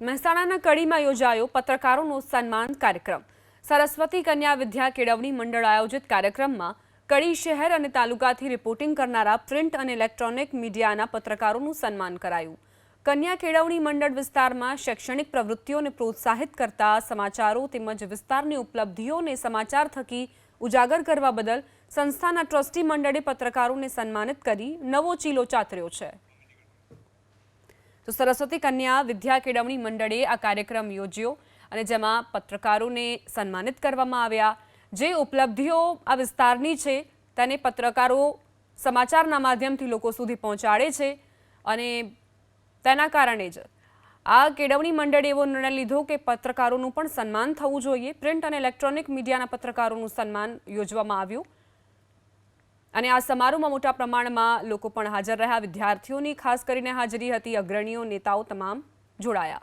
મહેસાણાના કડીમાં યોજાયો પત્રકારોનો સન્માન કાર્યક્રમ. સરસ્વતી કન્યા વિદ્યા કેળવણી મંડળ આયોજિત કાર્યક્રમમાં કડી શહેર અને તાલુકાથી રિપોર્ટિંગ કરનારા પ્રિન્ટ અને ઇલેક્ટ્રોનિક મીડિયાના પત્રકારોનું સન્માન કરાયું. કન્યા કેળવણી મંડળ વિસ્તારમાં શૈક્ષણિક પ્રવૃત્તિઓને પ્રોત્સાહિત કરતા સમાચારો તેમજ વિસ્તારની ઉપલબ્ધિઓને સમાચાર થકી ઉજાગર કરવા બદલ સંસ્થાના ટ્રસ્ટી મંડળે પત્રકારોને સન્માનિત કરી નવો ચીલો ચાતર્યો છે. તો સરસ્વતી કન્યા વિદ્યા કેળવણી મંડળે આ કાર્યક્રમ યોજ્યો અને જેમાં પત્રકારોને સન્માનિત કરવામાં આવ્યા. જે ઉપલબ્ધિઓ આ વિસ્તારની છે, તેને પત્રકારો સમાચારના માધ્યમથી લોકો સુધી પહોંચાડે છે અને તેના કારણે જ આ કેળવણી મંડળે એવો નિર્ણય લીધો કે પત્રકારોનું પણ સન્માન થવું જોઈએ. પ્રિન્ટ અને ઇલેક્ટ્રોનિક મીડિયાના પત્રકારોનું સન્માન યોજવામાં આવ્યું. અને આ સમારોહમાં મોટા પ્રમાણમાં લોકો પણ હાજર રહ્યા. વિદ્યાર્થીઓની ખાસ કરીને હાજરી હતી. અગ્રણીઓ, નેતાઓ તમામ જોડાયા.